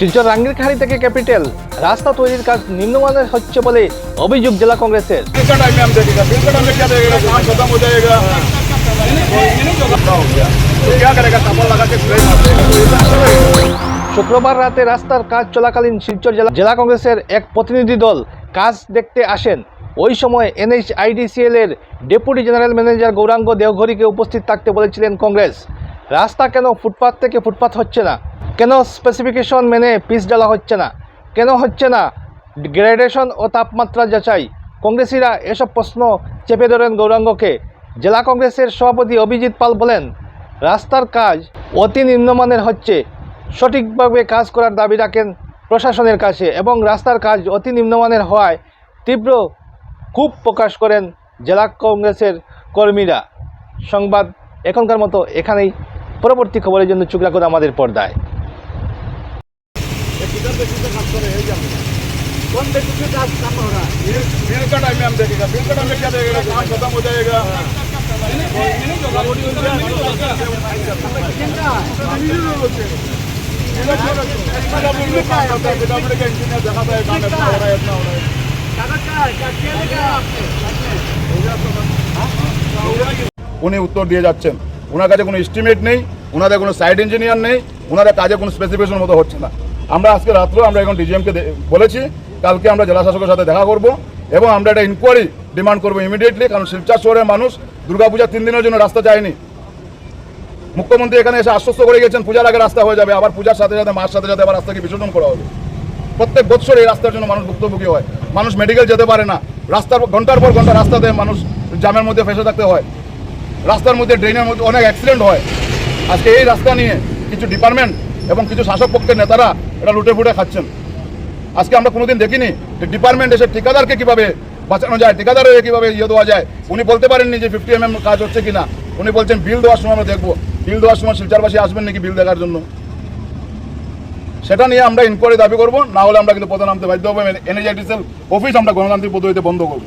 শিলচর রাঙ্গিরখাড়ি থেকে ক্যাপিটাল। রাস্তা তৈরির কাজ নিম্নমানের হচ্ছে বলে অভিযোগ জেলা কংগ্রেসের। শুক্রবার রাতে রাস্তার কাজ চলাকালীন শিলচর জেলা জেলা কংগ্রেসের এক প্রতিনিধি দল কাজ দেখতে আসেন। ওই সময় এনএইচআইডিসিএল এর ডেপুটি জেনারেল ম্যানেজার গৌরাঙ্গ দেওঘরিকে উপস্থিত থাকতে বলেছিলেন কংগ্রেস। রাস্তা কেন ফুটপাথ থেকে ফুটপাথ হচ্ছে না? স্পেসিফিকেশন মেনে পিস ডালা হচ্ছে না? কেন হচ্ছে না? গ্রেডেশন ও তাপমাত্রা যাচাই। কংগ্রেসিরা এসব প্রশ্ন চেপে ধরেন গৌরাঙ্গকে। জেলা কংগ্রেসের সভাপতি অভিজিৎ পাল বলেন, রাস্তার কাজ অতি নিম্নমানের হচ্ছে। সঠিকভাবে কাজ করার দাবি রাখেন প্রশাসনের কাছে এবং রাস্তার কাজ অতি নিম্নমানের হওয়ায় তীব্র ক্ষোভ প্রকাশ করেন জেলা কংগ্রেসের কর্মীরা। সংবাদ এখনকার মতো এখানেই। পরবর্তী খবরের জন্য রাখুন আমাদের পর্দায়। बिल बिल का टाइम में हम देखेगा बिल का टाइम में क्या देखेगा काम खत्म हो जाएगा इंजीनियर दिखाता है काम इतना हो रहा है इतना हो रहा है উনি উত্তর দিয়ে যাচ্ছেন ওনার কাছে কোনো এস্টিমেট নেই ওনাদের কোনো সাইড ইঞ্জিনিয়ার নেই ওনাদের কাজে কোনো স্পেসিফিকেশন মতো হচ্ছে না আমরা আজকে রাত্রেও আমরা এখন ডিজিএমকে বলেছি, কালকে আমরা জেলা শাসকের সাথে দেখা করব এবং আমরা একটা ইনকোয়ারি ডিমান্ড করব ইমিডিয়েটলি কারণ শিলচর শহরের মানুষ দুর্গাপূজা তিন দিনের জন্য রাস্তা চায়নি। মুখ্যমন্ত্রী এখানে এসে আশ্বস্ত করে গেছেন, পূজার আগে রাস্তা হয়ে যাবে, আবার পূজার সাথে সাথে মাস সাথে সাথে আবার রাস্তাকে বিসর্জন করা হবে। প্রত্যেক বছর এই রাস্তার জন্য মানুষ ভুক্তভোগী হয়। মানুষ মেডিকেল যেতে পারে না। রাস্তার ঘণ্টার পর ঘণ্টা রাস্তাতে মানুষ জামের মধ্যে ফেসে থাকতে হয়। রাস্তার মধ্যে ড্রেনের মধ্যে অনেক অ্যাক্সিডেন্ট হয়। আজকে এই রাস্তা নিয়ে কিছু ডিপার্টমেন্ট এবং কিছু শাসক পক্ষের নেতারা এটা লুটে ফুটে খাচ্ছেন। আজকে আমরা কোনোদিন দেখিনি যে ডিপার্টমেন্ট এসে ঠিকাদারকে কীভাবে বাঁচানো যায়, ঠিকাদারের কীভাবে ইয়ে দেওয়া যায়। উনি বলতে পারেননি যে ফিফটি এম কাজ হচ্ছে কিনা। উনি বলছেন বিল দেওয়ার সময় আমরা দেখব। বিল দেওয়ার সময় শিলচারবাসী আসবেন নাকি বিল দেখার জন্য? সেটা নিয়ে আমরা ইনকোয়ারি দাবি করব, না হলে আমরা কিন্তু পদে নামতে বাধ্য হব। এনএইচআইটিসিএল অফিস আমরা গণতান্ত্রিক পদ্ধতিতে বন্ধ করব।